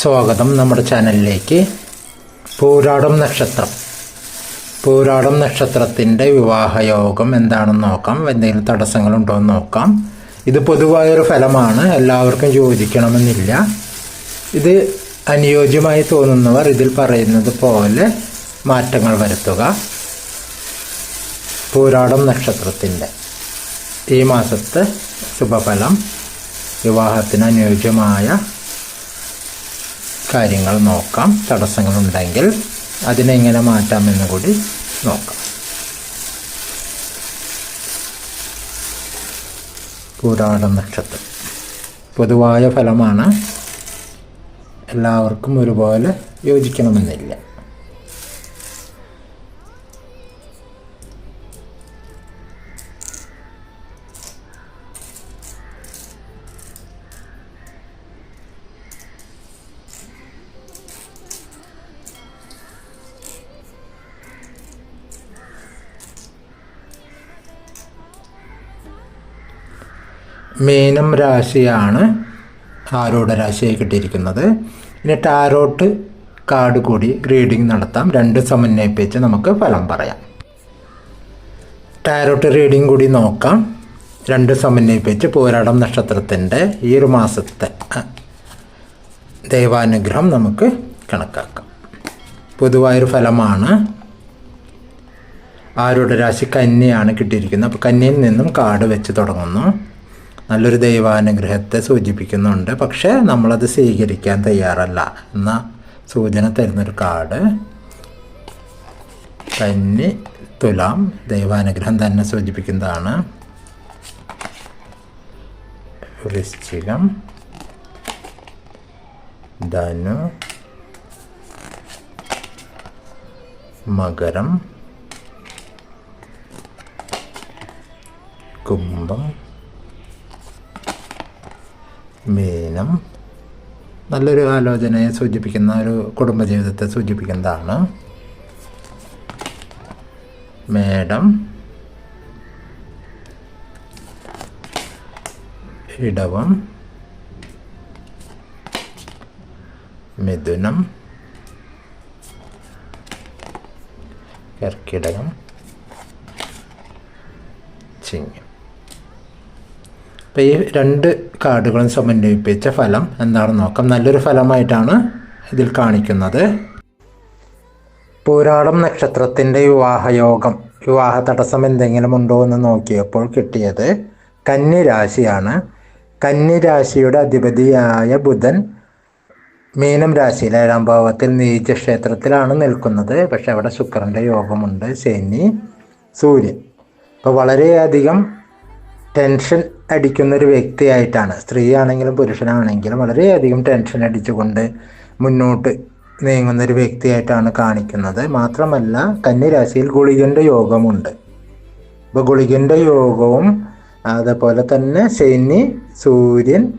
സ്വാഗതം നമ്മുടെ ചാനലിലേക്ക്. പൂരാടം നക്ഷത്രം. പൂരാടം നക്ഷത്രത്തിന്റെ വിവാഹയോഗം എന്താണെന്ന് നോക്കാം. എന്തെങ്കിലും തടസ്സങ്ങളുണ്ടോ എന്ന് നോക്കാം. ഇത് പൊതുവായൊരു ഫലമാണ്. എല്ലാവർക്കും യോജിക്കണമെന്നില്ല. ഇത് അനുയോജ്യമായി തോന്നുന്നവർ ഇതിൽ പറയുന്നത് പോലെ മാറ്റങ്ങൾ വരുത്തുക. പൂരാടം നക്ഷത്രത്തിന്റെ ഈ മാസത്തെ ശുഭഫലം വിവാഹത്തിന് അനുയോജ്യമായ കാര്യങ്ങൾ നോക്കാം. തടസ്സങ്ങളുണ്ടെങ്കിൽ അതിനെങ്ങനെ മാറ്റാമെന്ന് കൂടി നോക്കാം. പൂരാട നക്ഷത്രം. പൊതുവായ ഫലമാണ് എല്ലാവർക്കും ഒരുപോലെ യോജിക്കണമെന്നില്ല. മീനം രാശിയാണ് ആരോട് രാശിയായി കിട്ടിയിരിക്കുന്നത്. ഇനി ടാരോട്ട് കാർഡ് കൂടി റീഡിംഗ് നടത്താം. രണ്ട് സമന്വയിപ്പിച്ച് നമുക്ക് ഫലം പറയാം. ടാരോട്ട് റീഡിംഗ് കൂടി നോക്കാം. രണ്ട് സമന്വയിപ്പിച്ച് പോരാടം നക്ഷത്രത്തിന്റെ ഈ ഒരു മാസത്തെ ദൈവാനുഗ്രഹം നമുക്ക് കണക്കാക്കാം. പൊതുവായൊരു ഫലമാണ് ആരുടെ രാശി കന്യയാണ് കിട്ടിയിരിക്കുന്നത്. അപ്പോൾ കന്യയിൽ നിന്നും കാർഡ് വെച്ച് തുടങ്ങുന്നു. നല്ലൊരു ദൈവാനുഗ്രഹത്തെ സൂചിപ്പിക്കുന്നുണ്ട്. പക്ഷേ നമ്മളത് സ്വീകരിക്കാൻ തയ്യാറല്ല. എന്ന സൂചന തരുന്നൊരു കാർഡ്. കന്നി തുലാം ദൈവാനുഗ്രഹം തന്നെ സൂചിപ്പിക്കുന്നതാണ്. വൃശ്ചികം. ധനു. മകരം. കുംഭം. മീനം. നല്ലൊരു ആലോചനയെ സൂചിപ്പിക്കുന്ന ഒരു കുടുംബജീവിതത്തെ സൂചിപ്പിക്കുന്നതാണ്. മേടം. ഇടവം. മിഥുനം. കർക്കിടകം. ചിങ്ങം. അപ്പോൾ ഈ രണ്ട് കാർഡുകളും സമന്വയിപ്പിച്ച ഫലം എന്താണെന്ന് നോക്കാം. നല്ലൊരു ഫലമായിട്ടാണ് ഇതിൽ കാണിക്കുന്നത്. പൂരാടം നക്ഷത്രത്തിന്റെ വിവാഹയോഗം വിവാഹ തടസ്സം എന്തെങ്കിലും ഉണ്ടോ എന്ന് നോക്കിയപ്പോൾ കിട്ടിയത് കന്നി രാശിയാണ് കന്നി രാശിയുടെ അധിപതിയായ ബുധൻ മീനം രാശിയിൽ ഏഴാം ഭാവത്തിൽ നീച ക്ഷേത്രത്തിലാണ് നിൽക്കുന്നത്. പക്ഷെ അവിടെ ശുക്രന്റെ യോഗമുണ്ട് ശനി സൂര്യൻ. അപ്പോൾ വളരെയധികം ടെൻഷൻ അടിക്കുന്ന ഒരു വ്യക്തിയായിട്ടാണ്. സ്ത്രീ ആണെങ്കിലും പുരുഷനാണെങ്കിലും വളരെയധികം ടെൻഷൻ അടിച്ചുകൊണ്ട് മുന്നോട്ട് നീങ്ങുന്ന ഒരു വ്യക്തിയായിട്ടാണ് കാണിക്കുന്നത്. മാത്രമല്ല കന്യരാശിയിൽ ഗുളികന്റെ യോഗമുണ്ട്. അപ്പോൾ ഗുളികന്റെ യോഗവും അതേപോലെ തന്നെ ശനി സൂര്യൻ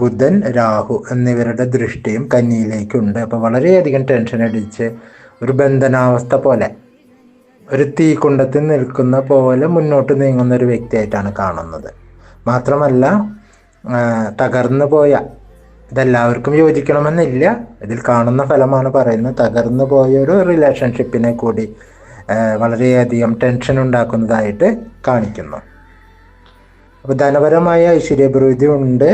ബുധൻ രാഹു എന്നിവരുടെ ദൃഷ്ടിയും കന്നിയിലേക്കുണ്ട്. അപ്പോൾ വളരെയധികം ടെൻഷൻ അടിച്ച് ഒരു ബന്ധനാവസ്ഥ പോലെ ഒരു തീക്കുണ്ടത്തിൽ നിൽക്കുന്ന പോലെ മുന്നോട്ട് നീങ്ങുന്ന ഒരു വ്യക്തിയായിട്ടാണ് കാണുന്നത്. മാത്രമല്ല തകർന്നു പോയ ഇതെല്ലാവർക്കും യോജിക്കണമെന്നില്ല. ഇതിൽ കാണുന്ന ഫലമാണ് പറയുന്നത് തകർന്നു പോയ ഒരു റിലേഷൻഷിപ്പിനെ കൂടി വളരെയധികം ടെൻഷൻ ഉണ്ടാക്കുന്നതായിട്ട് കാണിക്കുന്നു. അപ്പോൾ ധനപരമായ ഐശ്വര്യഭിവൃദ്ധി ഉണ്ട്.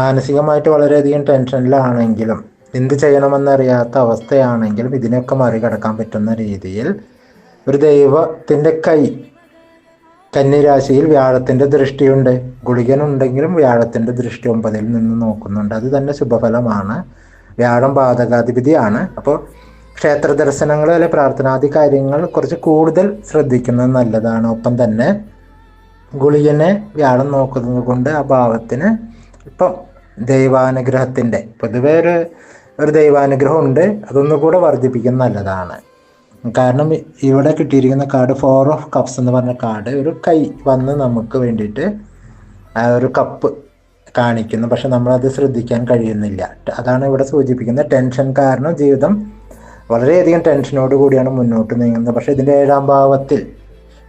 മാനസികമായിട്ട് വളരെയധികം ടെൻഷനിലാണെങ്കിലും എന്ത് ചെയ്യണമെന്നറിയാത്ത അവസ്ഥയാണെങ്കിലും ഇതിനൊക്കെ മറികടക്കാൻ പറ്റുന്ന രീതിയിൽ ഒരു ദൈവത്തിന്റെ കൈ കന്നിരാശിയിൽ വ്യാഴത്തിന്റെ ദൃഷ്ടിയുണ്ട്. ഗുളികനുണ്ടെങ്കിലും വ്യാഴത്തിന്റെ ദൃഷ്ടി ഒമ്പതിൽ നിന്ന് നോക്കുന്നുണ്ട്. അത് തന്നെ ശുഭഫലമാണ്. വ്യാഴം ബാധകാധിപതിയാണ് അപ്പോൾ ക്ഷേത്ര ദർശനങ്ങൾ അല്ലെ പ്രാർത്ഥനാദി കാര്യങ്ങൾ കുറച്ച് കൂടുതൽ ശ്രദ്ധിക്കുന്നത് നല്ലതാണ്. ഒപ്പം തന്നെ ഗുളികനെ വ്യാഴം നോക്കുന്നത് കൊണ്ട് ആ ഭാവത്തിന് ഇപ്പം ദൈവാനുഗ്രഹത്തിന്റെ പൊതുവേ ഒരു ഒരു ദൈവാനുഗ്രഹം ഉണ്ട്. അതൊന്നുകൂടെ വർദ്ധിപ്പിക്കുന്നത് നല്ലതാണ്. കാരണം ഇവിടെ കിട്ടിയിരിക്കുന്ന കാർഡ് ഫോർ ഓഫ് കപ്സ് എന്ന് പറഞ്ഞ കാർഡ് ഒരു കൈ വന്ന് നമുക്ക് വേണ്ടിയിട്ട് ഒരു കപ്പ് കാണിക്കുന്നു. പക്ഷെ നമ്മളത് ശ്രദ്ധിക്കാൻ കഴിയുന്നില്ല. അതാണ് ഇവിടെ സൂചിപ്പിക്കുന്നത് ടെൻഷൻ കാരണം ജീവിതം വളരെയധികം ടെൻഷനോട് കൂടിയാണ് മുന്നോട്ട് നീങ്ങുന്നത്. പക്ഷെ ഇതിന്റെ ഏഴാം ഭാവത്തിൽ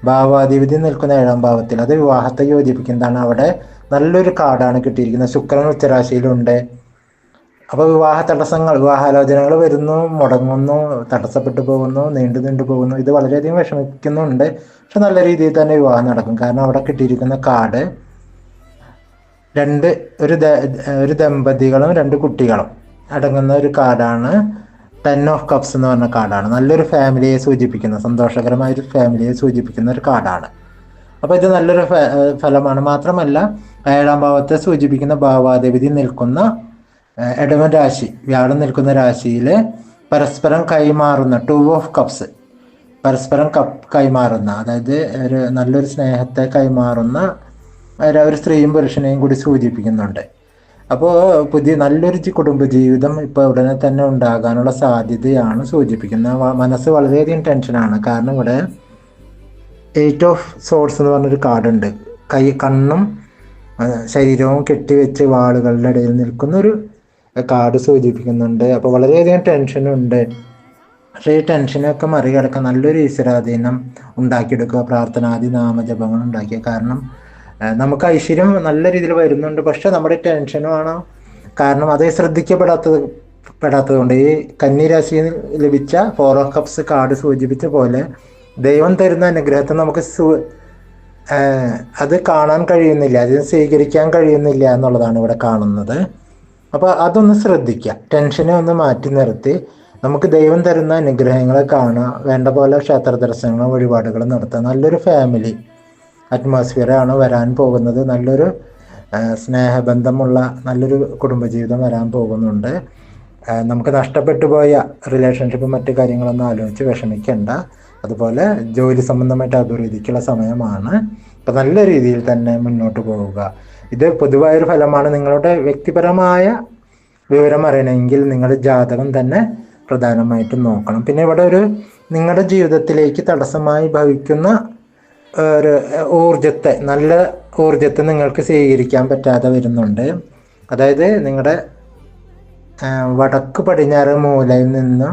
ഭാവാധിപതി നിൽക്കുന്ന ഏഴാം ഭാവത്തിൽ അത് വിവാഹത്തെ യോജിപ്പിക്കുന്നതാണ്. അവിടെ നല്ലൊരു കാർഡാണ് കിട്ടിയിരിക്കുന്നത്. ശുക്രൻ ഉച്ചരാശിയിലുണ്ട്. അപ്പോൾ വിവാഹ തടസ്സങ്ങൾ വിവാഹാലോചനകൾ വരുന്നു മുടങ്ങുന്നു തടസ്സപ്പെട്ടു പോകുന്നു നീണ്ടു നീണ്ടു പോകുന്നു. ഇത് വളരെയധികം വിഷമിക്കുന്നുണ്ട്. പക്ഷെ നല്ല രീതിയിൽ തന്നെ വിവാഹം നടക്കും. കാരണം അവിടെ കിട്ടിയിരിക്കുന്ന കാർഡ് രണ്ട് ഒരു ഒരു ദമ്പതികളും രണ്ട് കുട്ടികളും അടങ്ങുന്ന ഒരു കാർഡാണ്. ടെൻ ഓഫ് കപ്സ് എന്ന് പറഞ്ഞ കാർഡാണ്. നല്ലൊരു ഫാമിലിയെ സൂചിപ്പിക്കുന്ന സന്തോഷകരമായ ഒരു ഫാമിലിയെ സൂചിപ്പിക്കുന്ന ഒരു കാർഡാണ്. അപ്പോൾ ഇത് നല്ലൊരു ഫലമാണ്. മാത്രമല്ല ഏഴാം ഭാവത്തെ സൂചിപ്പിക്കുന്ന ഭാവാദേവിധി നിൽക്കുന്ന ഏഹ് ഇടവൻ രാശി വ്യാഴം നിൽക്കുന്ന രാശിയിൽ പരസ്പരം കൈമാറുന്ന ടു ഓഫ് കപ്സ് പരസ്പരം കപ്പ് കൈമാറുന്ന അതായത് ഒരു നല്ലൊരു സ്നേഹത്തെ കൈമാറുന്ന ഒരു സ്ത്രീയും പുരുഷനെയും കൂടി സൂചിപ്പിക്കുന്നുണ്ട്. അപ്പോൾ പുതിയ നല്ലൊരു കുടുംബ ജീവിതം ഇപ്പോൾ ഉടനെ തന്നെ ഉണ്ടാകാനുള്ള സാധ്യതയാണ് സൂചിപ്പിക്കുന്നത് മനസ്സ് വളരെയധികം ടെൻഷനാണ്. കാരണം ഇവിടെ എയ്റ്റ് ഓഫ് സോഴ്സ് എന്ന് പറഞ്ഞൊരു കാർഡുണ്ട്. കൈ കണ്ണും ശരീരവും കെട്ടിവെച്ച് വാളുകളുടെ ഇടയിൽ നിൽക്കുന്ന ഒരു കാർഡ് സൂചിപ്പിക്കുന്നുണ്ട്. അപ്പോൾ വളരെയധികം ടെൻഷനുണ്ട്. പക്ഷേ ഈ ടെൻഷനൊക്കെ മറികടക്കാൻ നല്ലൊരു ഈശ്വരാധീനം ഉണ്ടാക്കിയെടുക്കുക പ്രാർത്ഥനാദി നാമജപങ്ങൾ ഉണ്ടാക്കിയ കാരണം നമുക്ക് ഐശ്വര്യം നല്ല രീതിയിൽ വരുന്നുണ്ട്. പക്ഷേ നമ്മുടെ ടെൻഷനുമാണ് കാരണം അതേ ശ്രദ്ധിക്കപ്പെടാത്തത് പെടാത്തതുകൊണ്ട് ഈ കന്നിരാശിയിൽ ലഭിച്ച ഫോർ ഓഫ് കപ്സ് കാർഡ് സൂചിപ്പിച്ച പോലെ ദൈവം തരുന്ന അനുഗ്രഹത്തെ നമുക്ക് അത് കാണാൻ കഴിയുന്നില്ല. അത് സ്വീകരിക്കാൻ കഴിയുന്നില്ല എന്നുള്ളതാണ് ഇവിടെ കാണുന്നത്. അപ്പോൾ അതൊന്ന് ശ്രദ്ധിക്കുക ടെൻഷനെ ഒന്ന് മാറ്റി നിർത്തി. നമുക്ക് ദൈവം തരുന്ന അനുഗ്രഹങ്ങളെ കാണുക. വേണ്ട പോലെ ക്ഷേത്ര ദർശനങ്ങളും വഴിപാടുകളും നടത്തുക. നല്ലൊരു ഫാമിലി അറ്റ്മോസ്ഫിയറാണ് വരാൻ പോകുന്നത്. നല്ലൊരു സ്നേഹബന്ധമുള്ള നല്ലൊരു കുടുംബജീവിതം വരാൻ പോകുന്നുണ്ട്. നമുക്ക് നഷ്ടപ്പെട്ടു പോയ റിലേഷൻഷിപ്പ് മറ്റു കാര്യങ്ങളൊന്നും ആലോചിച്ച് വിഷമിക്കേണ്ട. അതുപോലെ ജോലി സംബന്ധമായിട്ട് അഭിവൃദ്ധിക്കുള്ള സമയമാണ്. അപ്പം നല്ല രീതിയിൽ തന്നെ മുന്നോട്ട് പോവുക. ഇത് പൊതുവായൊരു ഫലമാണ് നിങ്ങളുടെ വ്യക്തിപരമായ വിവരം അറിയണമെങ്കിൽ നിങ്ങളുടെ ജാതകം തന്നെ പ്രധാനമായിട്ടും നോക്കണം. പിന്നെ ഇവിടെ ഒരു നിങ്ങളുടെ ജീവിതത്തിലേക്ക് തടസ്സമായി ഭവിക്കുന്ന ഒരു ഊർജത്തെ നല്ല ഊർജത്തെ നിങ്ങൾക്ക് സ്വീകരിക്കാൻ പറ്റാതെ വരുന്നുണ്ട്. അതായത് നിങ്ങളുടെ വടക്ക് പടിഞ്ഞാറ് മൂലയിൽ നിന്ന്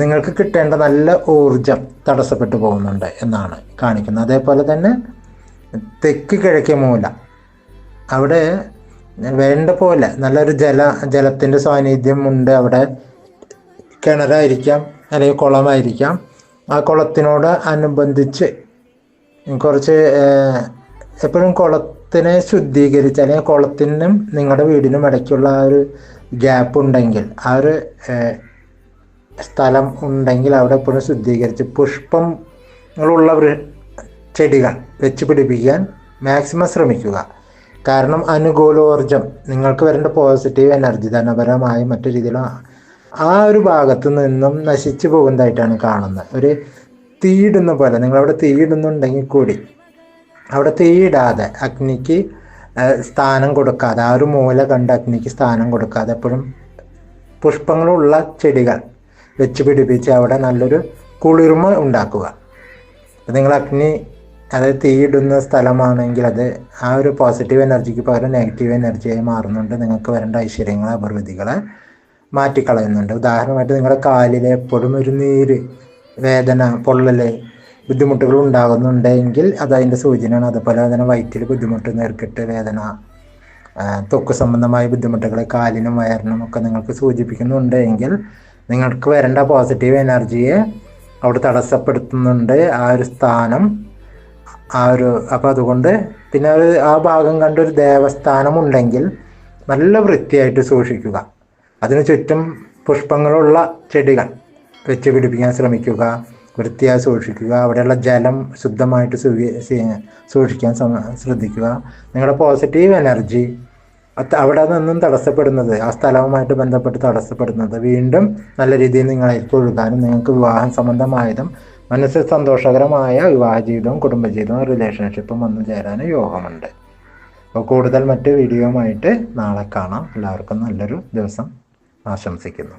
നിങ്ങൾക്ക് കിട്ടേണ്ട നല്ല ഊർജം തടസ്സപ്പെട്ടു പോകുന്നുണ്ട് എന്നാണ് കാണിക്കുന്നത്. അതേപോലെ തന്നെ തെക്ക് കിഴക്കേ മൂല അവിടെ വേണ്ട പോലെ നല്ലൊരു ജല ജലത്തിന്റെ സാന്നിധ്യം ഉണ്ട്. അവിടെ കിണറായിരിക്കാം അല്ലെങ്കിൽ കുളമായിരിക്കാം. ആ കുളത്തിനോട് അനുബന്ധിച്ച് കുറച്ച് എപ്പോഴും കുളത്തിനെ ശുദ്ധീകരിച്ച് അല്ലെങ്കിൽ കുളത്തിനും നിങ്ങളുടെ വീടിനും ഇടയ്ക്കുള്ള ആ ഒരു ഗ്യാപ്പ് ഉണ്ടെങ്കിൽ ആ ഒരു സ്ഥലം ഉണ്ടെങ്കിൽ അവിടെ എപ്പോഴും ശുദ്ധീകരിച്ച് പുഷ്പങ്ങളുള്ള ചെടികൾ വെച്ച് പിടിപ്പിക്കാൻ മാക്സിമം ശ്രമിക്കുക. കാരണം അനുകൂലോർജം നിങ്ങൾക്ക് വരേണ്ട പോസിറ്റീവ് എനർജി ധനപരമായി മറ്റു രീതിയിലും ആ ഒരു ഭാഗത്തു നിന്നും നശിച്ചു പോകുന്നതായിട്ടാണ് കാണുന്നത്. ഒരു തീയിടുന്ന പോലെ നിങ്ങളവിടെ തീയിടുന്നുണ്ടെങ്കിൽ കൂടി അവിടെ തീയിടാതെ അഗ്നിക്ക് സ്ഥാനം കൊടുക്കാതെ ആ ഒരു മൂല കണ്ട് അഗ്നിക്ക് സ്ഥാനം കൊടുക്കാതെ എപ്പോഴും പുഷ്പങ്ങളുള്ള ചെടികൾ വെച്ച് പിടിപ്പിച്ച് അവിടെ നല്ലൊരു കുളിർമ ഉണ്ടാക്കുക. നിങ്ങൾ അഗ്നി അതായത് തീയിടുന്ന സ്ഥലമാണെങ്കിൽ അത് ആ ഒരു പോസിറ്റീവ് എനർജിക്ക് പകരം നെഗറ്റീവ് എനർജിയായി മാറുന്നുണ്ട്. നിങ്ങൾക്ക് വരേണ്ട ഐശ്വര്യങ്ങൾ അഭിവൃദ്ധികളെ മാറ്റിക്കളയുന്നുണ്ട്. ഉദാഹരണമായിട്ട് നിങ്ങളുടെ കാലിൽ എപ്പോഴും ഒരു നീര് വേദന പൊള്ളൽ ബുദ്ധിമുട്ടുകൾ ഉണ്ടാകുന്നുണ്ടെങ്കിൽ അത് അതിന്റെ സൂചനയാണ്. അതുപോലെ തന്നെ വയറ്റിൽ ബുദ്ധിമുട്ട് നേർക്കിട്ട് വേദന തൊക്ക് സംബന്ധമായ ബുദ്ധിമുട്ടുകൾ കാലിനും വയറിനും ഒക്കെ നിങ്ങൾക്ക് സൂചിപ്പിക്കുന്നുണ്ടെങ്കിൽ നിങ്ങൾക്ക് വരേണ്ട പോസിറ്റീവ് എനർജിയെ അവിടെ തടസ്സപ്പെടുത്തുന്നുണ്ട്. ആ ഒരു സ്ഥാനം ആ ഒരു അപ്പം അതുകൊണ്ട് പിന്നെ ഒരു ആ ഭാഗം കണ്ടൊരു ദേവസ്ഥാനം ഉണ്ടെങ്കിൽ നല്ല വൃത്തിയായിട്ട് സൂക്ഷിക്കുക. അതിനു ചുറ്റും പുഷ്പങ്ങളുള്ള ചെടികൾ വെച്ച് പിടിപ്പിക്കാൻ ശ്രമിക്കുക വൃത്തിയായി സൂക്ഷിക്കുക അവിടെയുള്ള ജലം ശുദ്ധമായിട്ട് സൂക്ഷിക്കാൻ ശ്രദ്ധിക്കുക. നിങ്ങളുടെ പോസിറ്റീവ് എനർജി അവിടെ നിന്നും തടസ്സപ്പെടുന്നത് ആ സ്ഥലവുമായിട്ട് ബന്ധപ്പെട്ട് തടസ്സപ്പെടുന്നത് വീണ്ടും നല്ല രീതിയിൽ നിങ്ങളേക്ക് ഒഴുകാനും നിങ്ങൾക്ക് വിവാഹം സംബന്ധമായതും മനസ്സിൽ സന്തോഷകരമായ വിവാഹ ജീവിതവും കുടുംബജീവിതവും റിലേഷൻഷിപ്പും വന്നു ചേരാനും യോഗമുണ്ട് അപ്പോൾ കൂടുതൽ മറ്റ് വീഡിയോയുമായിട്ട് നാളെ കാണാം. എല്ലാവർക്കും നല്ലൊരു ദിവസം ആശംസിക്കുന്നു.